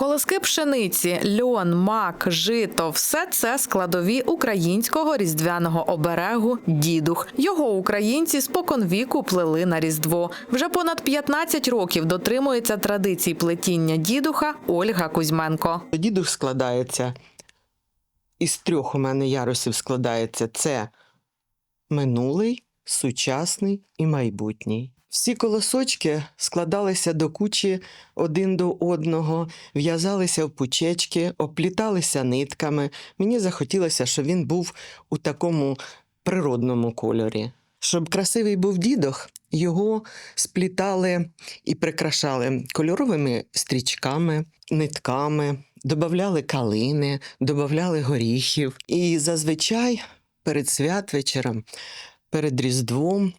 Колоски пшениці, льон, мак, жито все це складові українського різдвяного оберегу дідух. Його українці споконвіку плели на різдво. Вже понад 15 років дотримується традицій плетіння дідуха Ольга Кузьменко. Дідух складається із трьох у мене ярусів складається це минулий, сучасний і майбутній. Всі колосочки складалися до кучі один до одного, в'язалися в пучечки, опліталися нитками. Мені захотілося, щоб він був у такому природному кольорі. Щоб красивий був дідох, його сплітали і прикрашали кольоровими стрічками, нитками, додавали калини, додавали горіхів. І зазвичай перед святвечором, перед Різдвом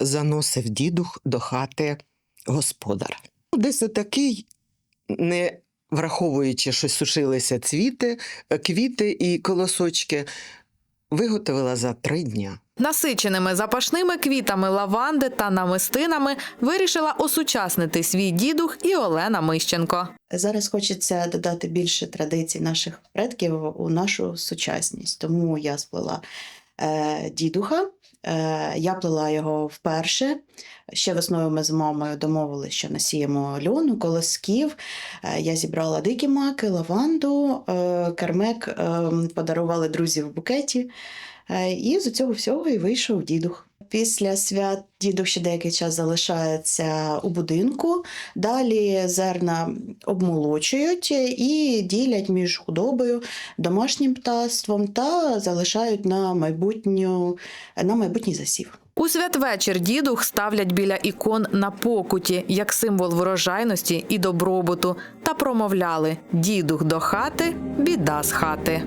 заносив дідух до хати господар. Десь отакий, не враховуючи, що сушилися цвіти, квіти і колосочки, виготовила за три дня. Насиченими запашними квітами лаванди та намистинами вирішила осучаснити свій дідух і Олена Мищенко. Зараз хочеться додати більше традицій наших предків у нашу сучасність. Тому я сплела е, дідуха. Е, я плела його вперше. Ще весною ми з мамою домовилися, що насіємо льону, колосків. Е, я зібрала дикі маки, лаванду, е, кермек е, подарували друзі в букеті. Е, І з цього всього і вийшов дідух. Після свят дідух ще деякий час залишається у будинку. Далі зерна обмолочують і ділять між худобою, домашнім птаством та залишають на майбутню на майбутній засів. У святвечір дідух ставлять біля ікон на покуті як символ врожайності і добробуту та промовляли: дідух до хати, біда з хати.